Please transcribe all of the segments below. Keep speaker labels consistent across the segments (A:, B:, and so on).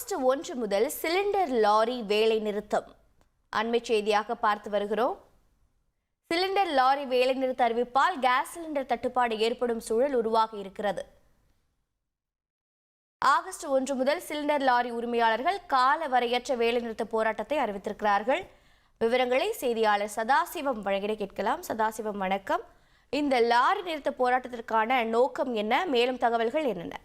A: August ஒன்று முதல் cylinder lorry வேலை நிறுத்தம். அண்மை செய்தியாக பார்த்து வருகிறோம். சிலிண்டர் லாரி வேலை நிறுத்த அறிவிப்பால் கேஸ் சிலிண்டர் தட்டுப்பாடு ஏற்படும் சூழல் உருவாகி இருக்கிறது. ஆகஸ்ட் ஒன்று முதல் சிலிண்டர் லாரி உரிமையாளர்கள் கால வரையற்ற வேலைநிறுத்த போராட்டத்தை அறிவித்திருக்கிறார்கள். விவரங்களை செய்தியாளர் சதாசிவம் வழங்கிட கேட்கலாம். சதாசிவம் வணக்கம். இந்த லாரி நிறுத்த போராட்டத்திற்கான நோக்கம் என்ன? மேலும் தகவல்கள் என்னென்ன?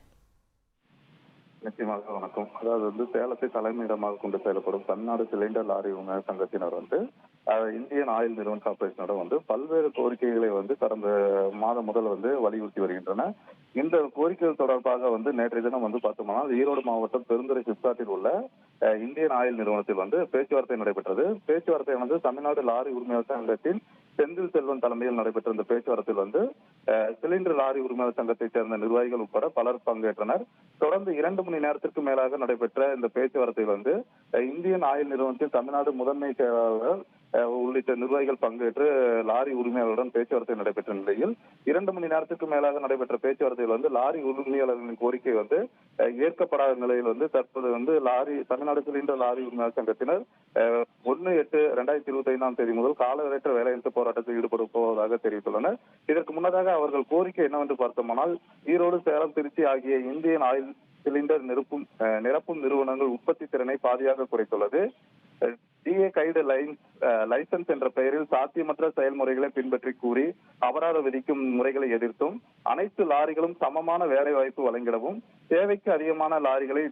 B: நிச்சயமாக வணக்கம். அதாவது வந்து சேலத்தை தலைமையிடமாக கொண்டு செயல்படும் தமிழ்நாடு சிலிண்டர் லாரி உணவு சங்கத்தினர் வந்து இந்தியன் ஆயில் நிறுவன கார்பரேஷனோட வந்து பல்வேறு கோரிக்கைகளை வந்து கடந்த மாதம் முதல் வந்து வலியுறுத்தி வருகின்றன. இந்த கோரிக்கைகள் தொடர்பாக வந்து நேற்றைய தினம் வந்து பார்த்தோம்னா ஈரோடு மாவட்டம் பெருந்துறை சிப்காட்டில் உள்ள இந்தியன் ஆயில் நிறுவனத்தில் வந்து பேச்சுவார்த்தை நடைபெற்றது. பேச்சுவார்த்தை வந்து தமிழ்நாடு லாரி உரிமையாளர் சங்கத்தின் செந்தில் செல்வன் தலைமையில் நடைபெற்ற இந்த பேச்சுவார்த்தையில் வந்து சிலிண்டர் லாரி உரிமையாளர் சங்கத்தைச் சேர்ந்த நிர்வாகிகள் உட்பட பலர் பங்கேற்றனர். தொடர்ந்து இரண்டு மணி நேரத்திற்கு மேலாக நடைபெற்ற இந்த பேச்சுவார்த்தையில் வந்து இந்தியன் ஆயில் நிறுவனத்தின் தமிழ்நாடு முதன்மை செயலாளர் உள்ளிட்ட நிர்வாகிகள் பங்கேற்று லாரி உரிமையாளருடன் பேச்சுவார்த்தை நடைபெற்ற நிலையில் இரண்டு மணி நேரத்துக்கு மேலாக நடைபெற்ற பேச்சுவார்த்தையில் வந்து லாரி உரிமையாளர்களின் கோரிக்கை வந்து ஏற்கப்படாத நிலையில் வந்து தற்போது வந்து லாரி தமிழ்நாடு சிலிண்டர் லாரி உரிமையாளர் சங்கத்தினர் ஒன்னு எட்டு ரெண்டாயிரத்தி இருபத்தி ஐந்தாம் தேதி முதல் காலவரையற்ற வேலைநிறுத்த போராட்டத்தில் ஈடுபட போவதாக தெரிவித்துள்ளனர். இதற்கு முன்னதாக அவர்கள் கோரிக்கை என்னவென்று பார்த்தோமானால் ஈரோடு சேலம் திருச்சி ஆகிய இந்தியன் ஆயில் சிலிண்டர் நிரப்பும் அஹ், நிரப்பும் நிறுவனங்கள் உற்பத்தி திறனை பாதியாக குறைத்துள்ளது. டிஏ கைடு லைன்ஸ் லைசன்ஸ் என்ற பெயரில் சாத்தியமற்ற செயல்முறைகளை பின்பற்றி கூறி அபராதம் விதிக்கும் முறைகளை எதிர்த்தும் அனைத்து லாரிகளும் சமமான வேலை வாய்ப்பு வழங்கிடவும் தேவைக்கு அதிகமான லாரிகளை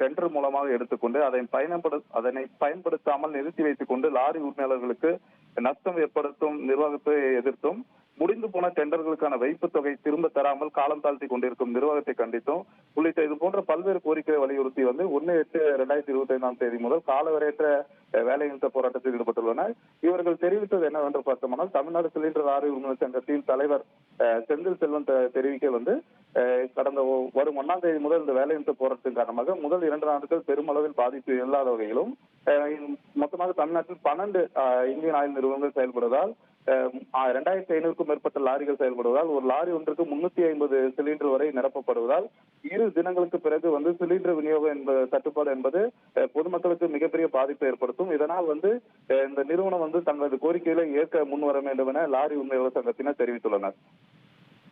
B: டெண்டர் மூலமாக எடுத்துக்கொண்டு அதை பயன்படு அதனை பயன்படுத்தாமல் நிறுத்தி வைத்துக் கொண்டு லாரி உரிமையாளர்களுக்கு நஷ்டம் ஏற்படுத்தும் நிர்வாகத்தை எதிர்த்தும் முடிந்து போன டெண்டர்களுக்கான வைப்பு தொகை திரும்ப தராமல் காலம் தாழ்த்தி கொண்டிருக்கும் நிர்வாகத்தை கண்டித்தும் உள்ளிட்ட இது போன்ற பல்வேறு கோரிக்கை வலியுறுத்தி வந்து ஒன்னு எட்டு ரெண்டாயிரத்தி இருபத்தி ஐந்தாம் தேதி முதல் காலவரையற்ற அஹ், வேலைநிறுத்த போராட்டத்தில் ஈடுபட்டுள்ளனர். இவர்கள் தெரிவித்தது என்னவென்று பார்த்தோம்னால் தமிழ்நாடு சிலிண்டர் ஆறு உரிமையாளர் சங்கத்தின் தலைவர் அஹ், செந்தில் செல்வன் தெரிவிக்க வந்து கடந்த வரும் ஒன்னாம் தேதி முதல் இந்த வேலைநிறுத்த போராட்டத்தின் காரணமாக முதல் இரண்டு நாட்கள் பெருமளவில் பாதிப்பு இல்லாத வகையிலும் மொத்தமாக தமிழ்நாட்டில் பன்னெண்டு இந்தியன் ஆயில் நிறுவனங்கள் செயல்படுவதால் இரண்டாயிரத்தி ஐநூறுக்கும் மேற்பட்ட லாரிகள் செயல்படுவதால் ஒரு லாரி ஒன்றுக்கு முன்னூத்தி ஐம்பது சிலிண்டர் வரை நிரப்பப்படுவதால் இரு தினங்களுக்கு பிறகு வந்து சிலிண்டர் விநியோகம் என்பது தட்டுப்பாடு என்பது பொதுமக்களுக்கு மிகப்பெரிய பாதிப்பை ஏற்படுத்தும். இதனால் வந்து இந்த நிறுவனம் வந்து தங்களது கோரிக்கைகளை ஏற்க முன் வர வேண்டும் என லாரி உரிமையாளர் சங்கத்தினர் தெரிவித்துள்ளனர்.